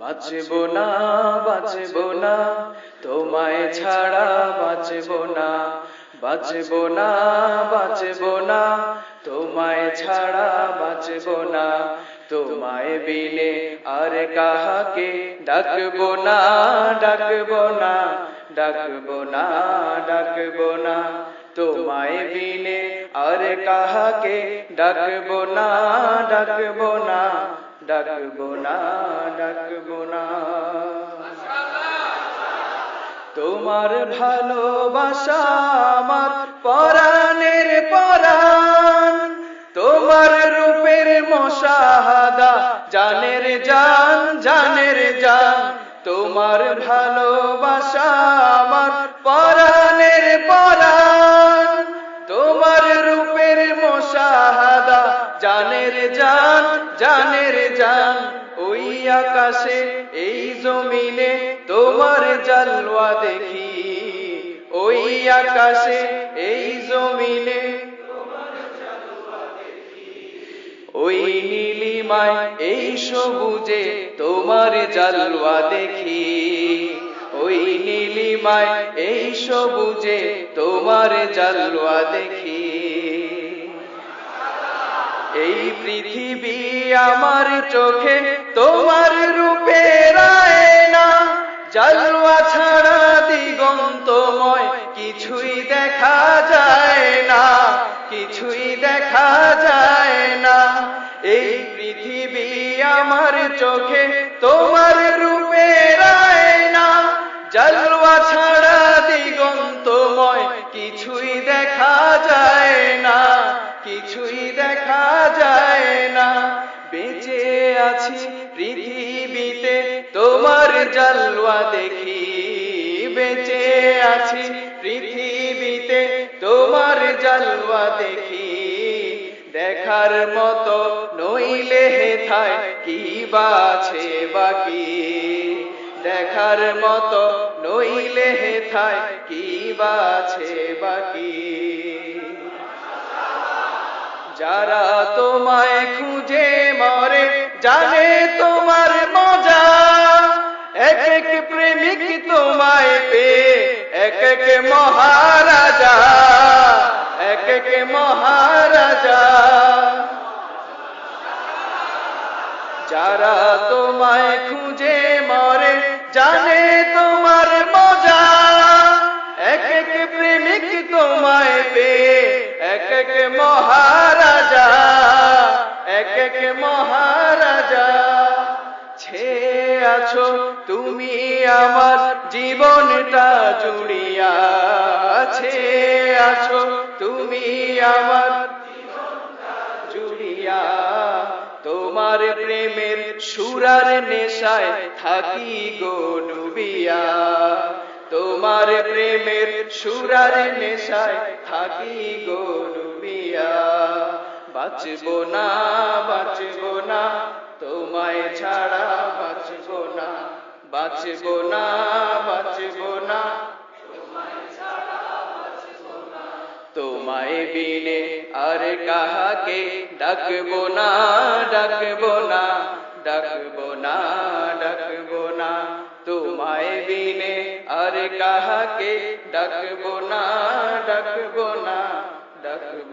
বাঁচব না বাঁচব না, তোমায় ছাড়া বাঁচব না বাঁচব না বাঁচব না, তোমায় ছাড়া বাঁচব না, তোমায় বিনে আর কাহাকে ডাকব না ডাকব না ডাকব না ডাকব না, তোমায় বিনে আর কাহাকে ডাকব না ডাকব না ডাকব না ডাকব না। তোমার ভালোবাসা আমার পরাণের পরাণ। তোমার রূপের মশাহাদা, জানের জান জানের জান। তোমার ভালোবাসা আমার পরাণের জানের জান জানের জান, ওই আকাশে, এই জমিনে তোমার জালওয়া দেখি। ওই আকাশে, এই জমিনে ওই নীলিমায়, এই সবুজে তোমার জালওয়া দেখি। ওই নীলিমায়, এই সবুজে তোমার জালওয়া দেখি। এই পৃথিবী আমার চোখে তোমার রূপে না। জালওয়া ছাড়া দিগন্তময়, কিছুই দেখা যায় না, কিছুই দেখা যায় না। এই পৃথিবী আমার চোখে তোমার রূপে আছি পৃথিবীতে, তোমার জালওয়া দেখি, বেঁচে আছি পৃথিবীতে, তোমার জালওয়া দেখি। দেখার মতো নইলে হেথায় কি বাছে বাকি? দেখার মতো নইলে হেথায় কি বাছে বাকি? যারা তোমায় খুঁজে মরে জানে তোমার মজা। এক এক প্রেমিক তোমায় পে এক এক মহারাজা। এক এক মহারাজা। যারা তোমায় খুঁজে মরে, জানে তোমার মজা। এক এক প্রেমিক তোমায় পে এক এক মহারাজা। এক এক ছে আছো, তুমি আমার জীবনটা জুড়িয়া ছে আছো, তুমি আমার জুড়িয়া তোমার প্রেমের সুরার নেশায় থাকি গো ডুবিয়া। তোমার প্রেমের সুরার নেশায় থাকি গো ডুবিয়া। বাঁচব না বাঁচব না, তোমায় ছাড়া বাঁচব না, বাঁচব না বাঁচব না। তোমায় বিনে আর কাহাকে ডাকব না ডাকব না ডাকব না ডাকব না। তোমায় বিনে আর কাহাকে ডাকব না ডাকব না, ডাকব